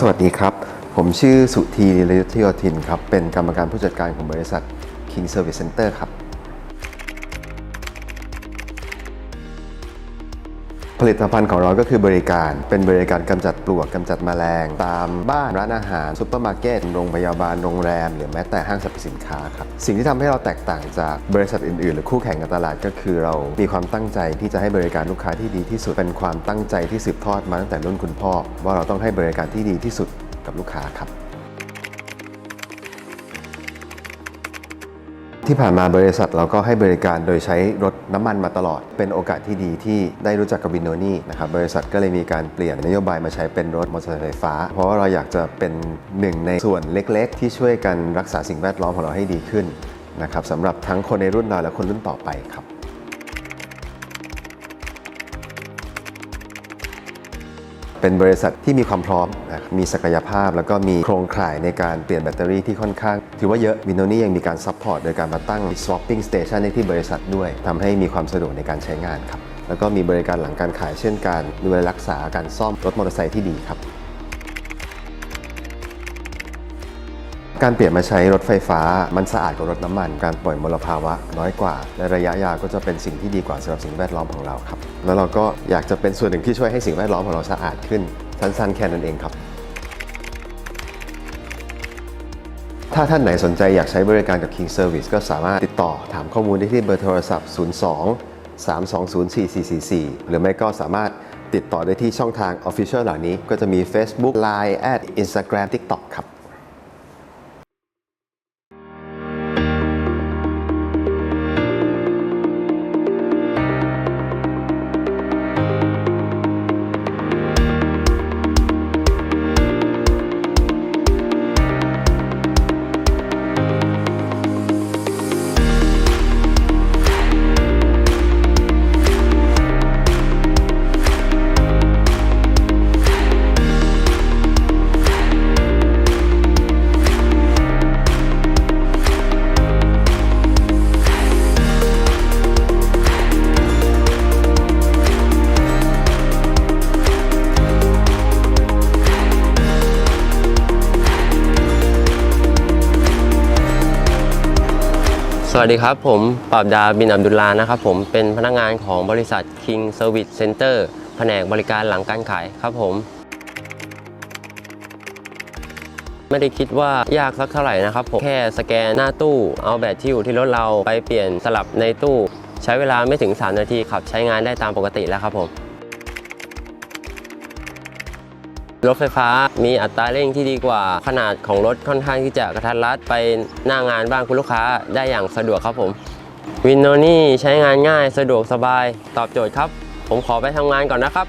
สวัสดีครับ ผมชื่อสุธีลิลทิโยธินครับ เป็นกรรมการผู้จัดการของบริษัท King Service Center ครับ ผลิตภัณฑ์ของเราก็คือบริการเป็นบริการกำจัดปลวกกำจัดแมลง ตามบ้านร้านอาหารซุปเปอร์มาร์เก็ตโรงพยาบาลโรงแรม หรือแม้แต่ห้างสรรพสินค้าครับสิ่งที่ทำให้เราแตกต่างจากบริษัทอื่นๆ หรือคู่แข่งในตลาดก็คือเรามีความตั้งใจที่จะให้บริการลูกค้าที่ดีที่สุด เป็นความตั้งใจที่สืบทอดมาตั้งแต่รุ่นคุณพ่อ ว่าเราต้องให้บริการที่ดีที่สุดกับลูกค้าครับ ที่ผ่านมาบริษัทเราก็ให้บริการโดยใช้รถน้ำมันมาตลอด เป็นโอกาสที่ดีที่ได้รู้จักกับวินโนนี่นะครับบริษัทก็เลยมีการเปลี่ยนนโยบายมาใช้เป็นรถมอเตอร์ไซค์ไฟฟ้า เพราะว่าเราอยากจะเป็นหนึ่งในส่วนเล็ก ๆ ที่ช่วยกันรักษาสิ่งแวดล้อมของเราให้ดีขึ้นนะครับสำหรับทั้งคนในรุ่นเราและคนรุ่นต่อไปครับ เป็นบริษัทที่มีความพร้อมนะมีศักยภาพ แล้วก็มีโครงข่ายในการเปลี่ยนแบตเตอรี่ที่ค่อนข้าง ถือว่าเยอะวินโนนี่ยังมีการซัพพอร์ตโดยการมาตั้ง swapping station ในที่บริษัทด้วยทำให้มีความสะดวกในการใช้งานครับแล้วก็มีบริการหลังการขายเช่นการดูแลรักษาการซ่อมรถมอเตอร์ไซค์ที่ดีครับ การเปลี่ยนมาใช้รถไฟฟ้ามันสะอาดกว่ารถน้ำมัน การปล่อยมลภาวะน้อยกว่า และระยะยาวก็จะเป็นสิ่งที่ดีกว่าสำหรับสิ่งแวดล้อมของเราครับ แล้วเราก็อยากจะเป็นส่วนหนึ่งที่ช่วยให้สิ่งแวดล้อมของเราสะอาดขึ้นสั้นๆแค่นั้นเองครับ ถ้าท่านไหนสนใจอยากใช้บริการกับ King Service ก็สามารถติดต่อถามข้อมูลได้ที่เบอร์โทรศัพท์ 02 320 4444 หรือไม่ก็สามารถติดต่อได้ที่ช่องทาง Official เหล่านี้ ก็จะมี Facebook Line Instagram TikTok ครับ วัสดีครับ ผมปราบดาบินอับดุลลานะครับผมเป็นพนักงานของบริษัท King Service Center แผนกบริการหลังการขายครับผม ไม่ได้คิดว่ายากสักเท่าไหร่นะครับผมแค่สแกนหน้าตู้เอาแบตที่อยู่ที่รถเราไปเปลี่ยนสลับในตู้ ใช้เวลาไม่ถึง 3 นาทีขับใช้งานได้ตามปกติแล้วครับผม รถไฟฟ้ามีอัตราเร่งที่ดีกว่า ขนาดของรถค่อนข้างที่จะกระทัดรัดไปหน้างานบ้านคุณลูกค้าได้อย่างสะดวกครับผมวินโนนี่ใช้งานง่ายสะดวกสบายตอบโจทย์ครับ ผมขอไปทำงานก่อนนะครับ